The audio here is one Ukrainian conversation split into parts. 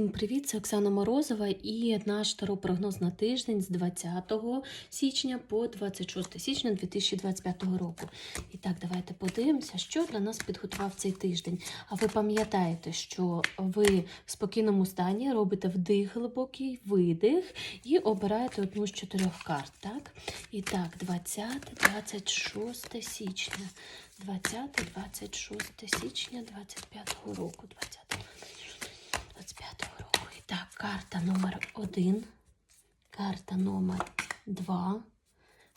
Всім привіт! Це Оксана Морозова і наш таро-прогноз на тиждень з 20 січня по 26 січня 2025 року. І так, давайте подивимося, що для нас підготував цей тиждень. А ви пам'ятаєте, що ви в спокійному стані робите вдих глибокий, видих і обираєте одну з чотирьох карт. Так? І так, 20-26 січня. 20-26 січня 25 року. 20 25 року. І так, карта номер 1, карта номер 2,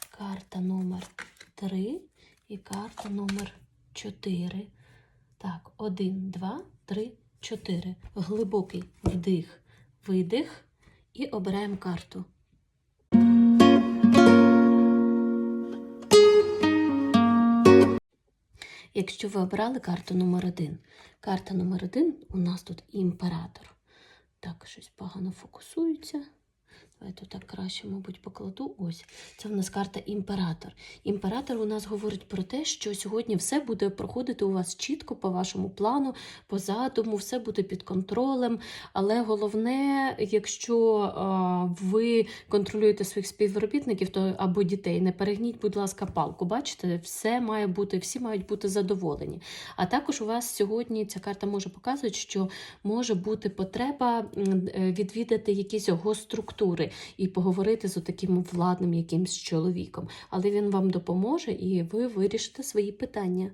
карта номер 3 і карта номер 4. Так, 1, 2, 3, 4. Глибокий вдих, видих і обираємо карту. Якщо ви обрали карту номер 1 карта номер 1 у нас тут імператор. Так, щось погано фокусується. Давайте так краще, мабуть, покладу. Ось. Це в нас карта імператор. Імператор у нас говорить про те, що сьогодні все буде проходити у вас чітко по вашому плану, по задуму, все буде під контролем. Але головне, якщо а, ви контролюєте своїх співробітників то, або дітей, не перегніть, будь ласка, палку. Бачите, все має бути, всі мають бути задоволені. А також у вас сьогодні ця карта може показувати, що може бути потреба е, відвідати якісь госструктури і поговорити з таким владним якимсь чоловіком. Але він вам допоможе і ви вирішите свої питання.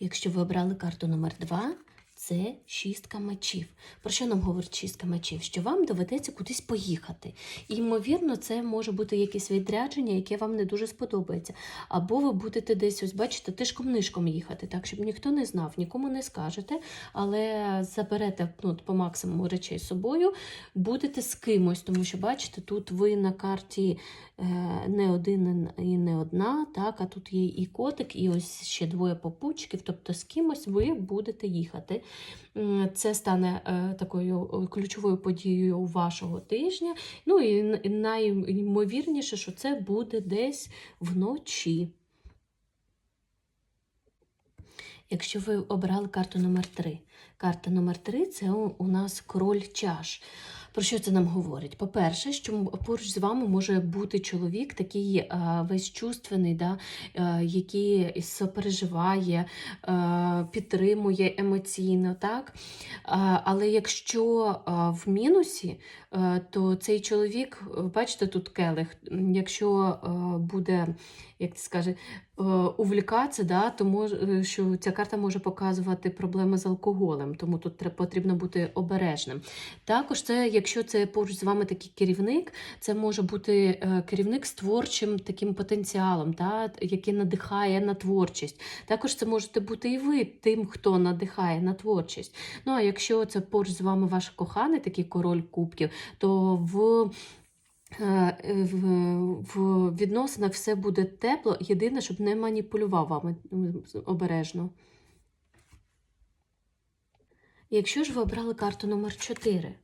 Якщо ви обрали карту номер 2, це шістка мечів. Про що нам говорить шістка мечів? Що вам доведеться кудись поїхати. І, ймовірно, це може бути якесь відрядження, яке вам не дуже сподобається. Або ви будете десь, ось бачите, тишком-нишком їхати, так, щоб ніхто не знав, нікому не скажете, але заберете ну, по максимуму речей з собою, будете з кимось, тому що, бачите, тут ви на карті е, не один і не одна, так, а тут є і котик, і ось ще двоє попутчиків, тобто з кимось ви будете їхати. Це стане е, такою е, ключовою подією вашого тижня. Ну і найімовірніше, що це буде десь вночі. Якщо ви обрали карту номер 3 карта номер 3 це у нас король чаш. Про що це нам говорить? По-перше, що поруч з вами може бути чоловік, такий е, весь чувственний, да, е, який сопереживає, е, підтримує емоційно. Так? Але якщо в мінусі, то цей чоловік, бачите, тут келих, якщо буде, як це скаже, увлікатися, да, то може, що ця карта може показувати проблеми з алкоголем, тому тут потрібно бути обережним. Також це, якщо це поруч з вами такий керівник, це може бути е, керівник з творчим таким потенціалом, да, який надихає на творчість. Також це можете бути і ви тим, хто надихає на творчість. Ну а якщо це поруч з вами ваш коханий, такий король кубків, то в Е, В, в відносинах все буде тепло, єдине, щоб не маніпулював вами обережно. Якщо ж ви обрали карту номер 4,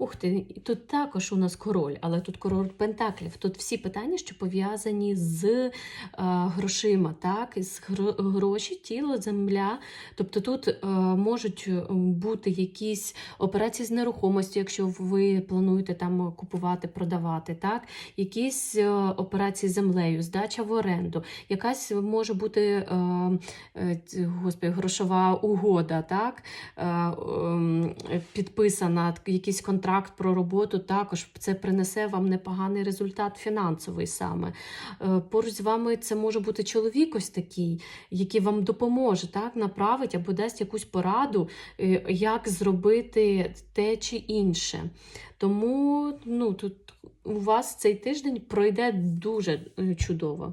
ух ти, тут також у нас король, але тут король Пентаклів. Тут всі питання, що пов'язані з е, грошима, так, з гро- гроші, тіло, земля. Тобто тут е, можуть е, бути якісь операції з нерухомості, якщо ви плануєте там купувати, продавати, так, якісь е, операції з землею, здача в оренду, якась може бути е, господи, грошова угода, так, е, ем, підписана, якийсь контракт про роботу, також це принесе вам непоганий результат фінансовий саме. Е, Поруч з вами це може бути чоловік ось такий, який вам допоможе, так, направить або дасть якусь пораду, е, як зробити те чи інше. Тому ну, тут у вас цей тиждень пройде дуже е, чудово.